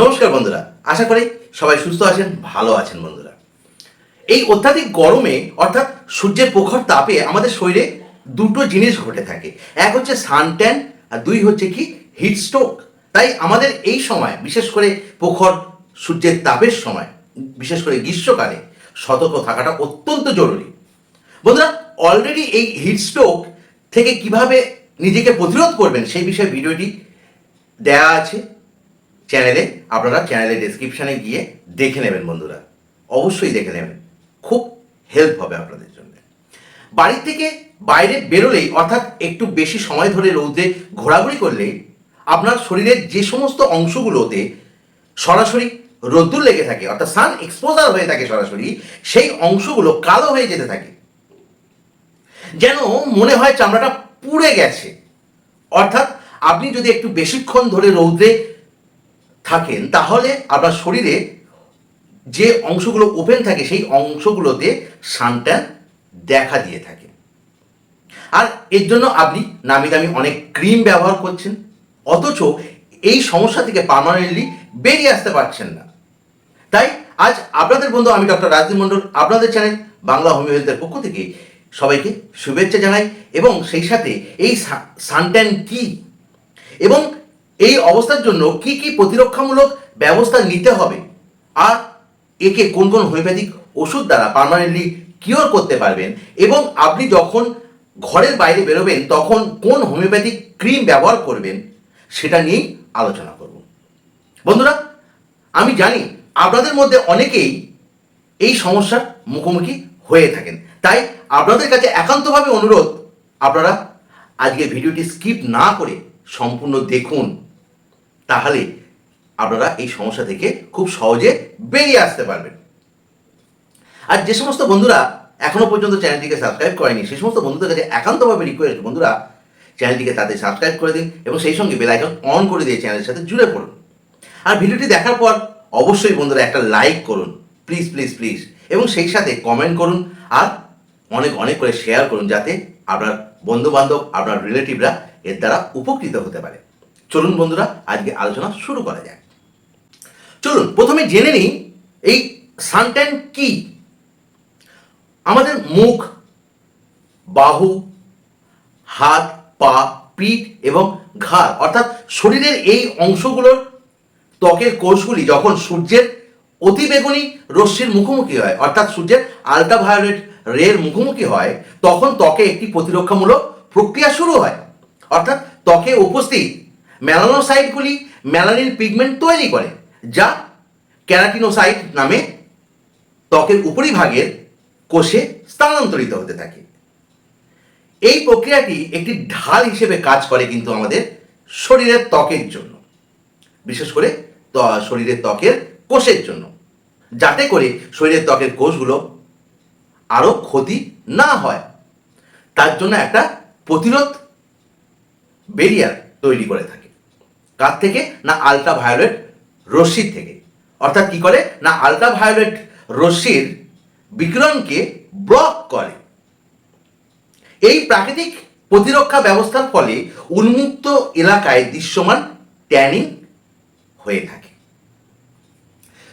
নমস্কার বন্ধুরা, আশা করি সবাই সুস্থ আছেন, ভালো আছেন বন্ধুরা। এই অত্যাধিক গরমে, অর্থাৎ সূর্যের প্রখর তাপে আমাদের শরীরে দুটো জিনিস ঘটে থাকে। এক হচ্ছে সানট্যান আর দুই হচ্ছে কি হিট স্ট্রোক তাই আমাদের এই সময়, বিশেষ করে প্রখর সূর্যের তাপের সময়, বিশেষ করে গ্রীষ্মকালে, সতর্ক থাকাটা অত্যন্ত জরুরি। বন্ধুরা অলরেডি এই হিট স্ট্রোক থেকে কীভাবে নিজেকে প্রতিরোধ করবেন, সেই বিষয়ে ভিডিওটি দেয়া আছে। চ্যানেলে আপনারা চ্যানেলের ডেসক্রিপশানে গিয়ে দেখে নেবেন বন্ধুরা। অবশ্যই দেখে নেবেন। খুব হেল্প হবে আপনাদের জন্য। বাড়ি থেকে বাইরে বেরোলেই, অর্থাৎ একটু বেশি সময় ধরে রৌদ্রে ঘোরাঘুরি করলেই আপনার শরীরের যে সমস্ত অংশগুলোতে সরাসরি রোদ্দুর লেগে থাকে, অর্থাৎ সান এক্সপোজার হয়ে থাকে সরাসরি, সেই অংশগুলো কালো হয়ে যেতে থাকে। যেন মনে হয় চামড়াটা পুড়ে গেছে। অর্থাৎ আপনি যদি একটু বেশিক্ষণ ধরে রৌদ্রে থাকেন, তাহলে আপনার শরীরে যে অংশগুলো ওপেন থাকে, সেই অংশগুলোতে সানটা দেখা দিয়ে থাকে। আর এর জন্য আপনি নামি দামি অনেক ক্রিম ব্যবহার করছেন, অথচ এই সমস্যা থেকে পার্মানেন্টলি বেরিয়ে আসতে পারছেন না। তাই আজ আপনাদের বন্ধু আমি ডক্টর রাজদীপ মণ্ডল, আপনাদের চ্যানেল বাংলা হোমিও হেলথের পক্ষ থেকে সবাইকে শুভেচ্ছা জানাই এবং সেই সাথে এই সানট্যান কি এবং এই অবস্থার জন্য কি কি প্রতিরক্ষামূলক ব্যবস্থা নিতে হবে? আর একে কোন কোন হোমিওপ্যাথিক ওষুধ দ্বারা পার্মানেন্টলি কিওর করতে পারবেন? এবং আপনি যখন ঘরের বাইরে বেরোবেন, তখন কোন হোমিওপ্যাথিক ক্রিম ব্যবহার করবেন? সেটা নিয়েই আলোচনা করব। বন্ধুরা, আমি জানি আপনাদের মধ্যে অনেকেই এই সমস্যার মুখোমুখি হয়ে থাকেন। তাই আপনাদের কাছে একান্তভাবে অনুরোধ, আপনারা আজকে ভিডিওটি স্কিপ না করে সম্পূর্ণ দেখুন, তাহলে আপনারা এই সমস্যা থেকে খুব সহজে বেরিয়ে আসতে পারবেন। আর যে সমস্ত বন্ধুরা এখনও পর্যন্ত চ্যানেলটিকে সাবস্ক্রাইব করেনি, সেই সমস্ত বন্ধুদের কাছে একান্তভাবে রিকোয়েস্ট বন্ধুরা, চ্যানেলটিকে তাদের সাবস্ক্রাইব করে দিন এবং সেই সঙ্গে বেল আইকন অন করে দিয়ে চ্যানেলের সাথে জুড়ে পড়ুন। আর ভিডিওটি দেখার পর অবশ্যই বন্ধুরা একটা লাইক করুন প্লিজ প্লিজ প্লিজ এবং সেই সাথে কমেন্ট করুন আর অনেক অনেক করে শেয়ার করুন যাতে আপনার বন্ধু বান্ধব আপনার রিলেটিভরা এর দ্বারা উপকৃত হতে পারে। চলুন বন্ধুরা, আজকে আলোচনা শুরু করা যাক। চলুন, প্রথমে জেনে নিই এই সানট্যান কি? আমাদের মুখ, বাহু, হাত, পা, পিঠ এবং ঘাড়, অর্থাৎ শরীরের এই অংশগুলোর ত্বকের কোষগুলি যখন সূর্যের অতিবেগুনি রশ্মির মুখোমুখি হয়, অর্থাৎ সূর্যের আলট্রাভায়োলেট রের মুখোমুখি হয়, তখন ত্বকে একটি প্রতিরক্ষামূলক প্রক্রিয়া শুরু হয়। অর্থাৎ ত্বকে উপস্থিত মেলানোসাইটগুলি মেলানিন পিগমেন্ট তৈরি করে, যা ক্যারাটিনোসাইট নামে ত্বকের উপরিভাগের কোষে স্থানান্তরিত হতে থাকে। এই প্রক্রিয়াটি একটি ঢাল হিসেবে কাজ করে কিন্তু আমাদের শরীরের ত্বকের জন্য, বিশেষ করে শরীরের ত্বকের কোষের জন্য, যাতে করে শরীরের ত্বকের কোষগুলো আরও ক্ষতি না হয়। তার জন্য একটা প্রতিরোধ বেরিয়ার তৈরি করে থাকে। কার থেকে? না আলট্রাভায়োলেট রশ্মির থেকে। অর্থাৎ কি করে? না আলট্রাভায়োলেট রশ্মির বিকিরণকে ব্লক করে। এই প্রাকৃতিক প্রতিরক্ষা ব্যবস্থার ফলে উন্মুক্ত এলাকায় দৃশ্যমান ট্যানিং হয়ে থাকে।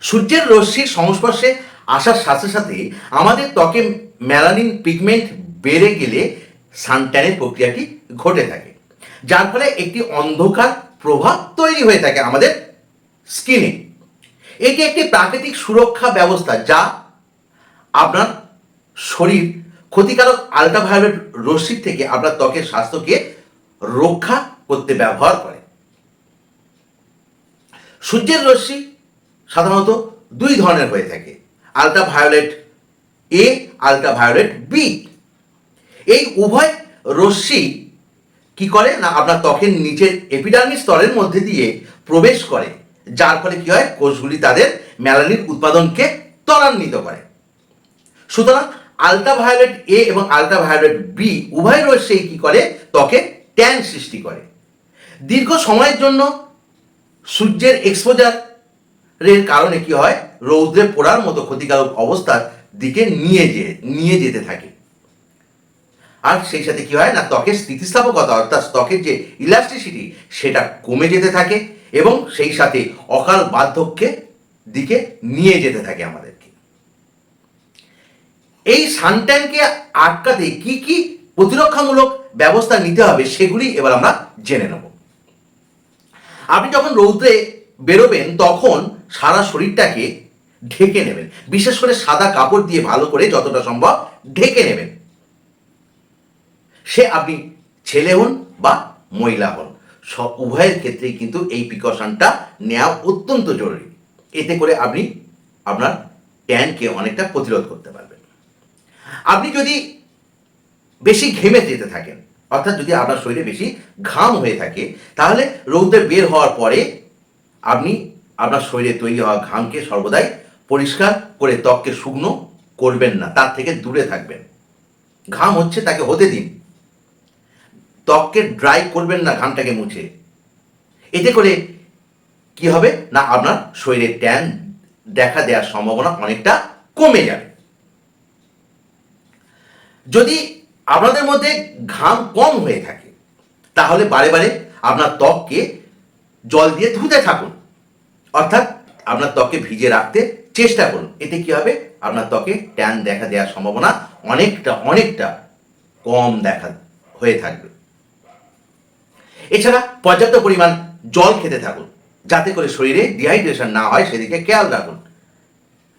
সূর্যের রশ্মির সংস্পর্শে আসার সাথে সাথে আমাদের ত্বকে মেলানিন পিগমেন্ট বেড়ে গেলে সানট্যানের প্রক্রিয়াটি ঘটে থাকে। যার ফলে একটি অন্ধকার প্রভাব তৈরি হয়ে থাকে আমাদের স্কিনে। এটি একটি প্রাকৃতিক সুরক্ষা ব্যবস্থা যা আপনার শরীর ক্ষতিকারক আলট্রাভায়োলেট রশ্মির থেকে আপনার ত্বকের স্বাস্থ্যকে রক্ষা করতে ব্যবহার করে। সূর্যের রশ্মি সাধারণত দুই ধরনের হয়ে থাকে, আলট্রাভায়োলেট এ, আলট্রাভায়োলেট বি। এই উভয় রশ্মি কি করে? না, আপনার ত্বকের নিচের এপিডার্মিস স্তরের মধ্যে দিয়ে প্রবেশ করে, যার ফলে কি হয়? কোষগুলি তাদের ম্যালানিন উৎপাদনকে ত্বরান্বিত করে। সুতরাং আলট্রাভায়োলেট এ এবং আলট্রাভায়োলেট বি উভয় রশ্মি কি করে? ত্বকে ট্যান সৃষ্টি করে। দীর্ঘ সময়ের জন্য সূর্যের এক্সপোজারের কারণে কি হয়? রৌদ্রে পোড়ার মতো ক্ষতিকারক অবস্থার দিকে নিয়ে যে, নিয়ে যেতে থাকে। আর সেই সাথে কি হয়? না, ত্বকের স্থিতিস্থাপকতা, অর্থাৎ ত্বকের যে ইলাস্টিসিটি সেটা কমে যেতে থাকে এবং সেই সাথে অকাল বার্ধক্যের দিকে নিয়ে যেতে থাকে আমাদেরকে। এই সানট্যানকে আটকাতে কি কি প্রতিরক্ষামূলক ব্যবস্থা নিতে হবে সেগুলি এবার আমরা জেনে নেব। আপনি যখন রৌদ্রে বেরোবেন, তখন সারা শরীরটাকে ঢেকে নেবেন। বিশেষ করে সাদা কাপড় দিয়ে ভালো করে যতটা সম্ভব ঢেকে নেবেন। সে আপনি ছেলে হন বা মহিলা হন, সব উভয়ের ক্ষেত্রেই কিন্তু এই প্রিকশনটা নেওয়া অত্যন্ত জরুরি। এতে করে আপনি আপনার ট্যানকে অনেকটা প্রতিরোধ করতে পারবেন। আপনি যদি বেশি ঘেমে যেতে থাকেন, অর্থাৎ যদি আপনার শরীরে বেশি ঘাম হয়ে থাকে, তাহলে রৌদ্রে বের হওয়ার পরে আপনি আপনার শরীরে তৈরি হওয়া ঘামকে সর্বদাই পরিষ্কার করে ত্বককে শুকনো করবেন না, তার থেকে দূরে থাকবেন। ঘাম হচ্ছে তাকে হতে দিন। ত্বককে ড্রাই করবেন না ঘামটাকে মুছে। এতে করে কি হবে? না, আপনার শরীরে ট্যান দেখা দেওয়ার সম্ভাবনা অনেকটা কমে যাবে। যদি আপনাদের মধ্যে ঘাম কম হয়ে থাকে, তাহলে বারে বারে আপনার ত্বককে জল দিয়ে ধুতে থাকুন। অর্থাৎ আপনার ত্বককে ভিজে রাখতে চেষ্টা করুন। এতে কি হবে? আপনার ত্বকে ট্যান দেখা দেওয়ার সম্ভাবনা অনেকটা অনেকটা কম দেখা, হয়ে থাকবে। এছাড়া পর্যাপ্ত পরিমাণ জল খেতে থাকুন, যাতে করে শরীরে ডিহাইড্রেশন না হয়, সেদিকে খেয়াল রাখুন।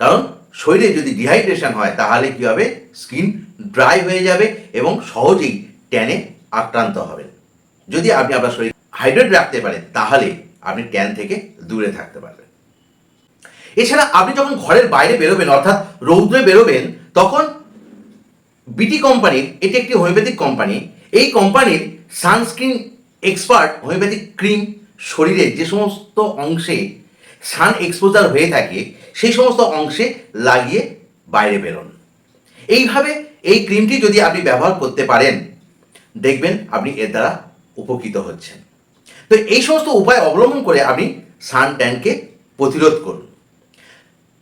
কারণ শরীরে যদি ডিহাইড্রেশন হয়, তাহলে কি হবে? স্কিন ড্রাই হয়ে যাবে এবং সহজেই ট্যানে আক্রান্ত হবেন। যদি আপনি আপনার শরীর হাইড্রেট রাখতে পারেন, তাহলে আপনি ট্যান থেকে দূরে থাকতে পারবেন। এছাড়া আপনি যখন ঘরের বাইরে বেরোবেন, অর্থাৎ রৌদ্রে বেরোবেন, তখন বিটি কোম্পানির এটি একটি হোমিওপ্যাথিক কোম্পানি এই কোম্পানির সানস্ক্রিন এক্সপার্ট হোমিওপ্যাথিক ক্রিম শরীরের যে সমস্ত অংশে সান এক্সপোজার হয়ে থাকে, সেই সমস্ত অংশে লাগিয়ে বাইরে বেরোন। এইভাবে এই ক্রিমটি যদি আপনি ব্যবহার করতে পারেন, দেখবেন আপনি এর দ্বারা উপকৃত হচ্ছেন। তো এই সমস্ত উপায় অবলম্বন করে আপনি সান ট্যানকে প্রতিরোধ করুন।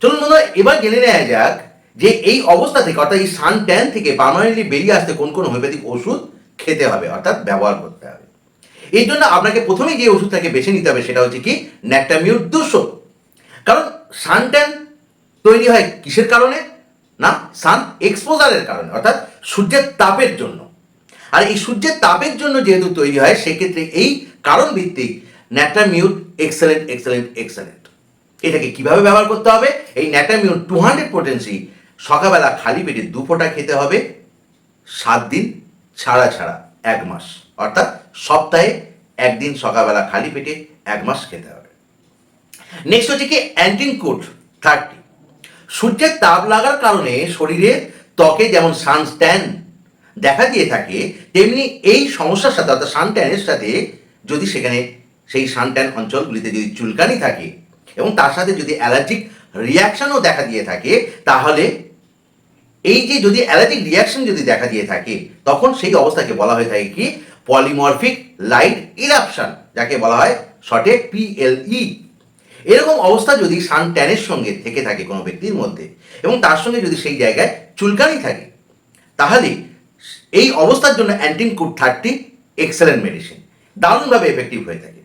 চলুন বন্ধুরা, এবার জেনে নেওয়া যাক যে এই অবস্থা থেকে, অর্থাৎ এই সান ট্যান থেকে পার্মানেন্টলি বেরিয়ে আসতে কোন কোন হোমিওপ্যাথিক ওষুধ খেতে হবে, অর্থাৎ ব্যবহার করতে হবে। এই জন্য আপনাকে প্রথমে যে ওষুধটাকে বেছে নিতে হবে সেটা হচ্ছে কি? ন্যাকটামিউর দুশো। কারণ সান ট্যান তৈরি হয় কিসের কারণে? না সান এক্সপোজারের কারণে, অর্থাৎ সূর্যের তাপের জন্য। আর এই সূর্যের তাপের জন্য যেহেতু তৈরি হয়, সেক্ষেত্রে এই কারণ ভিত্তিক ন্যাটামিউট এক্সেলেন্ট এক্সেলেন্ট এক্সেলেন্ট এটাকে কীভাবে ব্যবহার করতে হবে? এই ন্যাটামিউট টু হান্ড্রেড পোটেন্সি সকালবেলা খালি পেটে দু ফোঁটা খেতে হবে, সাত দিন ছাড়া ছাড়া, এক মাস। অর্থাৎ সপ্তাহে একদিন সকালবেলা খালি পেটে এক মাস খেতে হবে। নেক্সট হচ্ছে কি অ্যান্টিন কোট থার্টি সূর্যের তাপ লাগার কারণে শরীরে ত্বকে যেমন সানস্ট্যান দেখা দিয়ে থাকে, তেমনি এই সমস্যার সাথে অর্থাৎ সানট্যানের সাথে যদি সেখানে সেই সানট্যান অঞ্চলগুলিতে যদি চুলকানি থাকে এবং তার সাথে যদি অ্যালার্জিক রিয়াকশনও দেখা দিয়ে থাকে, তাহলে এই যে যদি অ্যালার্জিক রিয়াকশন যদি দেখা দিয়ে থাকে, তখন সেই অবস্থাকে বলা হয়ে থাকে কি পলিমরফিক লাইট ইরাপশন যাকে বলা হয় শর্টে পিএলই এরকম অবস্থা যদি সান ট্যানের সঙ্গে থেকে থাকে কোনো ব্যক্তির মধ্যে এবং তার সঙ্গে যদি সেই জায়গায় চুলকানি থাকে, তাহলে এই অবস্থার জন্য antim crud thirty excellent medicine দারুণভাবে এফেক্টিভ হয়ে থাকে।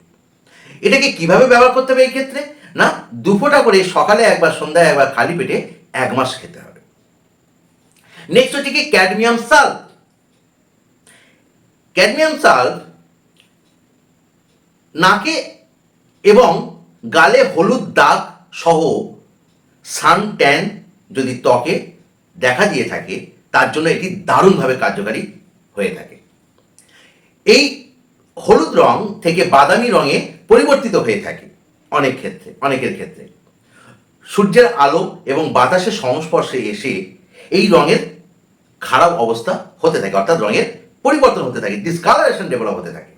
এটাকে কীভাবে ব্যবহার করতে হবে এই ক্ষেত্রে? না, দুফোটা করে সকালে একবার, সন্ধ্যায় একবার খালি পেটে এক মাস খেতে হবে। নেক্সট হচ্ছে কি ক্যাডমিয়াম সাল্ট ক্যাডমিয়াম সাল্ট নাকে এবং গালে হলুদ দাগ সহ সান ট্যান যদি ত্বকে দেখা দিয়ে থাকে, তার জন্য এটি দারুণভাবে কার্যকারী হয়ে থাকে। এই হলুদ রং থেকে বাদামি রঙে পরিবর্তিত হয়ে থাকে অনেক ক্ষেত্রে, অনেকের ক্ষেত্রে। সূর্যের আলো এবং বাতাসের সংস্পর্শে এসে এই রঙের খারাপ অবস্থা হতে থাকে, অর্থাৎ রঙের পরিবর্তন হতে থাকে ডিসকালারেশন ডেভেলপ হতে থাকে।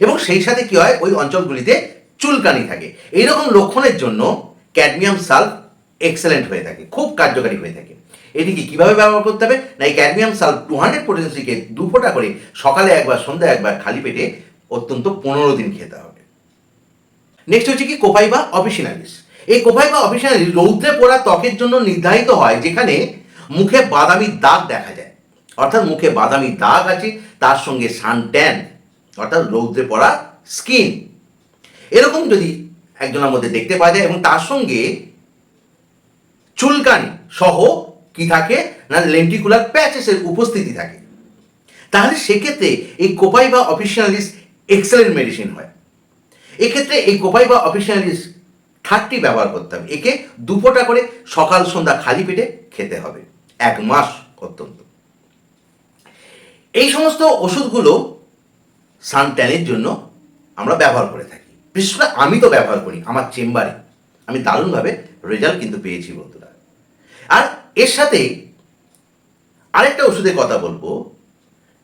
এবং সেই সাথে কি হয়? ওই অঞ্চলগুলিতে চুলকানি থাকে। এইরকম লক্ষণের জন্য ক্যাডমিয়াম সাল্ফ এক্সেলেন্ট হয়ে থাকে, খুব কার্যকারী হয়ে থাকে। এটিকে কীভাবে ব্যবহার করতে হবে? না, এই ক্যাডমিয়াম সাল্ফ টু হান্ড্রেড পোটেন্সিকে দু ফোঁটা করে সকালে একবার, সন্ধ্যায় একবার খালি পেটে অত্যন্ত পনেরো দিন খেতে হবে। নেক্সট হচ্ছে কি? কোপাইবা অফিসিনালিস এই কোপাইবা অফিসিনালিস রৌদ্রে পোড়া ত্বকের জন্য নির্ধারিত হয়, যেখানে মুখে বাদামি দাগ দেখা যায়। অর্থাৎ মুখে বাদামি দাগ আছে, তার সঙ্গে সান ট্যান অর্থাৎ রৌদ্রে পড়া স্কিন। এরকম যদি একজনের মধ্যে দেখতে পাওয়া যায় এবং তার সঙ্গে চুলকানি সহ কি থাকে না লেন্টিকুলার প্যাচেসের উপস্থিতি থাকে, তাহলে সেক্ষেত্রে এই কোপাই বা অফিসিয়ালিস এক্সেলেন্ট মেডিসিন হয়। এক্ষেত্রে এই কোপাই বা অফিসিয়ালিস থার্টি ব্যবহার করতে হবে। একে দুপোটা করে সকাল সন্ধ্যা খালি পেটে খেতে হবে। এক মাস অত্যন্ত। এই সমস্ত ওষুধগুলো সানট্যানের জন্য আমরা ব্যবহার করে থাকি। বিশেষ করে আমি তো ব্যবহার করি, আমার চেম্বারে। আমি দারুণভাবে রেজাল্ট কিন্তু পেয়েছি, বন্ধুরা। আর এর সাথে আরেকটা ওষুধের কথা বলব,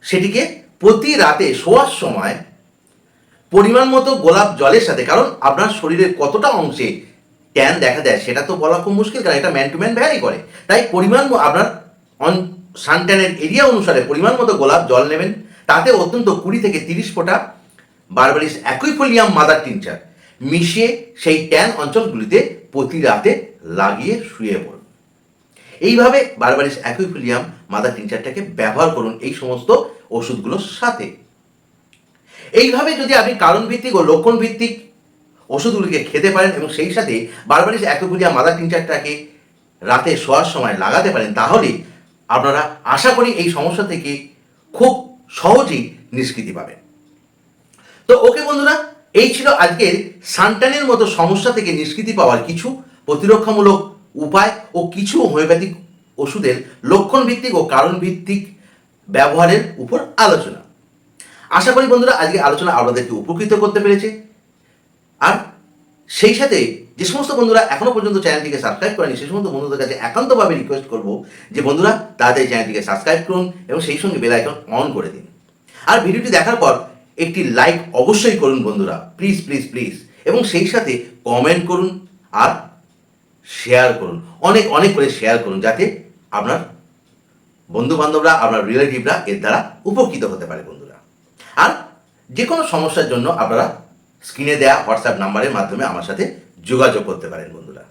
সেটিকে প্রতি রাতে শোয়ার সময় পরিমাণ মতো গোলাপ জলের সাথে, কারণ আপনার শরীরের কতটা অংশে ট্যান দেখা দেয় সেটা তো বলা খুব মুশকিল, কারণ এটা ম্যান টু ম্যান ভ্যারি করে। তাই পরিমাণ, আপনার সানট্যানের এরিয়া অনুসারে পরিমাণ মতো গোলাপ, জল নেবেন। তাতে অত্যন্ত কুড়ি থেকে তিরিশ ফোঁটা বারবারিস অ্যাকুইফোলিয়াম মাদার টিনচার মিশিয়ে সেই ট্যান অঞ্চলগুলিতে প্রতি রাতে লাগিয়ে শুয়ে পড়ুন। এইভাবে বারবারিস অ্যাকুইফোলিয়াম মাদার টিনচারটাকে ব্যবহার করুন এই সমস্ত ওষুধগুলোর সাথে। এইভাবে যদি আপনি কারণ ভিত্তিক ও লক্ষণ ভিত্তিক ওষুধগুলিকে খেতে পারেন এবং সেই সাথে বারবারিস অ্যাকুইফোলিয়াম মাদার টিনচারটাকে রাতে শোয়ার সময় লাগাতে পারেন, তাহলে আপনারা আশা করি এই সমস্যা থেকে খুব সহজেই নিষ্কৃতি পাবেন। তো ওকে বন্ধুরা, এই ছিল আজকের সান্টানের মতো সমস্যা থেকে নিষ্কৃতি পাওয়ার কিছু প্রতিরক্ষামূলক উপায় ও কিছু হোমিওপ্যাথিক ওষুধের লক্ষণ ভিত্তিক ও কারণ ভিত্তিক ব্যবহারের উপর আলোচনা। আশা করি বন্ধুরা, আজকে আলোচনা আপনাদেরকে উপকৃত করতে পেরেছে। আর সেই সাথে যে সমস্ত বন্ধুরা এখনও পর্যন্ত চ্যানেলটিকে সাবস্ক্রাইব করেনি সেই সমস্ত বন্ধুদের কাছে একান্তভাবে রিকোয়েস্ট করব যে বন্ধুরা তাড়াতাড়ি চ্যানেলটিকে সাবস্ক্রাইব করুন এবং সেই সঙ্গে বেল আইকন অন করে দিন। আর ভিডিওটি দেখার পর একটি লাইক অবশ্যই করুন বন্ধুরা প্লিজ প্লিজ প্লিজ এবং সেই সাথে কমেন্ট করুন আর শেয়ার করুন। অনেক অনেক করে শেয়ার করুন যাতে আপনার বন্ধু বান্ধবরা আপনার রিলেটিভরা এর দ্বারা উপকৃত হতে পারে বন্ধুরা। আর যে কোনো সমস্যার জন্য আপনারা স্ক্রিনে দেওয়া হোয়াটসঅ্যাপ নাম্বারের মাধ্যমে আমার সাথে যোগাযোগ করতে পারেন বন্ধুরা।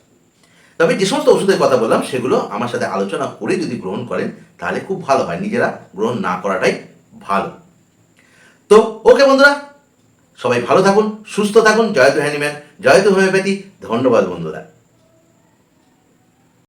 তবে যে সমস্ত ওষুধের কথা বললাম, সেগুলো আমার সাথে আলোচনা করে যদি গ্রহণ করেন, তাহলে খুব ভালো হয়। নিজেরা গ্রহণ না করাটাই ভালো। তো, ওকে বন্ধুরা, সবাই ভালো থাকুন, সুস্থ থাকুন জয়তু হ্যানিম্যান জয়তু হোমিওপ্যাথি। ধন্যবাদ বন্ধুরা।